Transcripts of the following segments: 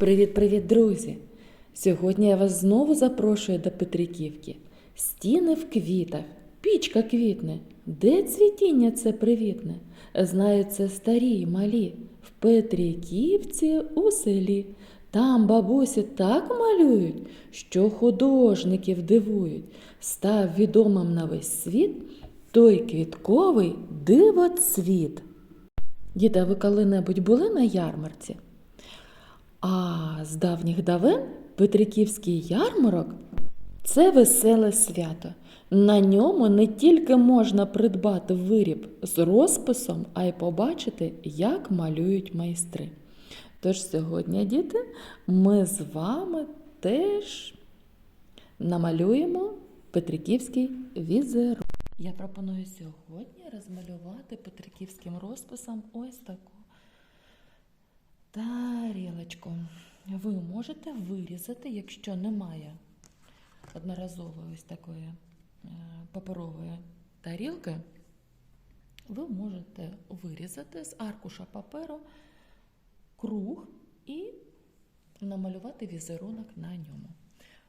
Привіт-привіт, друзі! Сьогодні я вас знову запрошую до Петриківки. Стіни в квітах, пічка квітне. Де цвітіння це привітне? Знають це старі й малі. В Петриківці у селі. Там бабусі так малюють, що художників дивують. Став відомим на весь світ той квітковий дивоцвіт. Діти, а ви коли-небудь були на ярмарці? А з давніх давен Петриківський ярмарок це веселе свято. На ньому не тільки можна придбати виріб з розписом, а й побачити, як малюють майстри. Тож сьогодні, діти, ми з вами теж намалюємо Петриківський візерунок. Я пропоную сьогодні розмалювати Петриківським розписом ось таку тарілочку. Ви можете вирізати, якщо немає одноразової ось такої е, паперової тарілки, ви можете вирізати з аркуша паперу круг і намалювати візерунок на ньому.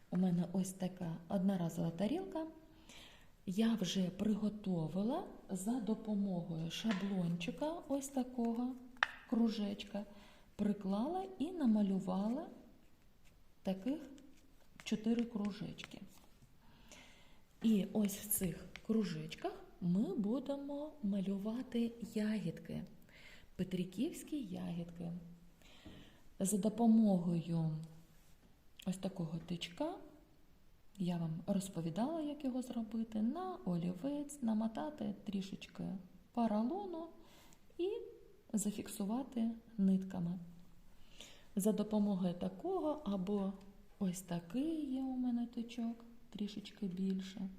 У мене ось така одноразова тарілка. Я вже приготовила за допомогою шаблончика ось такого кружечка, приклала і намалювала таких чотири кружечки. І ось в цих кружечках ми будемо малювати ягідки, петриківські ягідки. За допомогою ось такого тичка я вам розповідала, як його зробити, на олівець, намотати трішечки паралону і зафіксувати нитками. За допомогою такого або ось такий є у мене тичок, трішечки більше.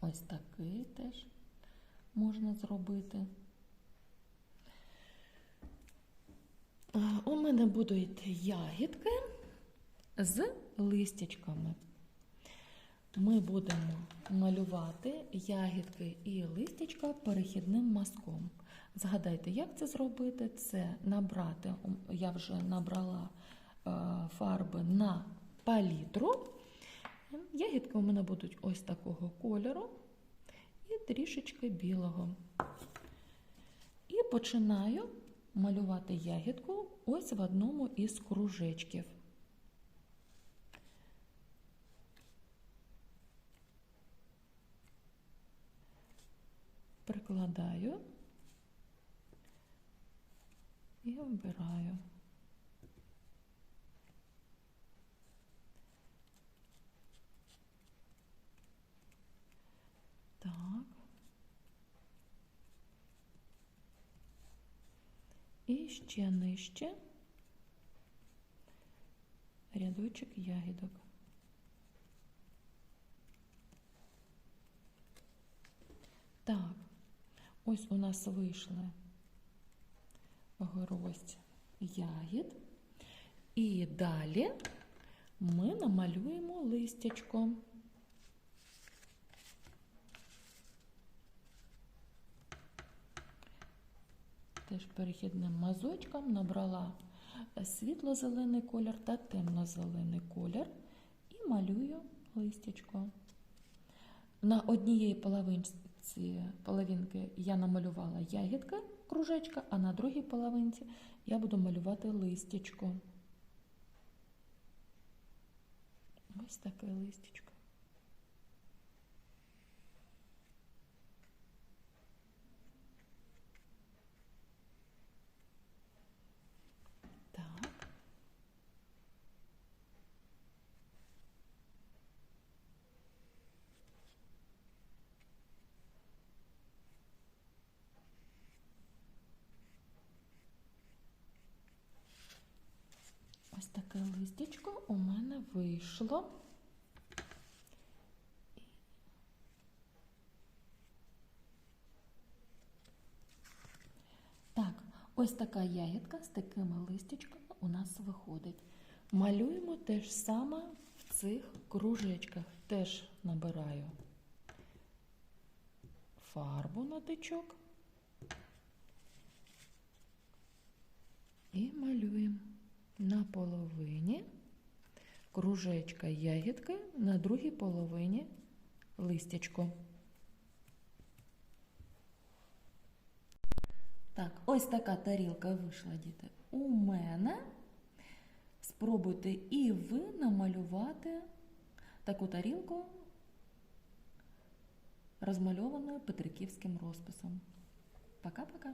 Ось такий теж можна зробити. У мене будуть ягідки з листячками. Ми будемо малювати ягідки і листячка перехідним мазком. Згадайте, як це зробити? Це набрати, я вже набрала е, фарби на палітру. Ягідки у мене будуть ось такого кольору і трішечки білого. І починаю малювати ягідку ось в одному із кружечків. Прикладаю і обираю. Так. І ще нижче рядочок ягідок. Так, ось у нас вийшли гроздь ягід. І далі ми намалюємо листячко. Теж перехідним мазочком набрала світло-зелений колір та темно-зелений колір і малюю листячко. На однієї половинці половинки я намалювала ягідка, кружечка, а на другій половинці я буду малювати листячко. Ось таке листячко. Так. Ось таке листячко у мене вийшло. Так, ось така ягідка з такими листячками у нас виходить. Малюємо те ж саме в цих кружечках. Теж набираю фарбу на тичок І малюємо на половині кружечка ягідки, на другій половині листячко. Так, ось така тарілка вийшла, діти. У мене. Спробуйте і ви намалювати таку тарілку, розмальованою петриківським розписом. Пока-пока.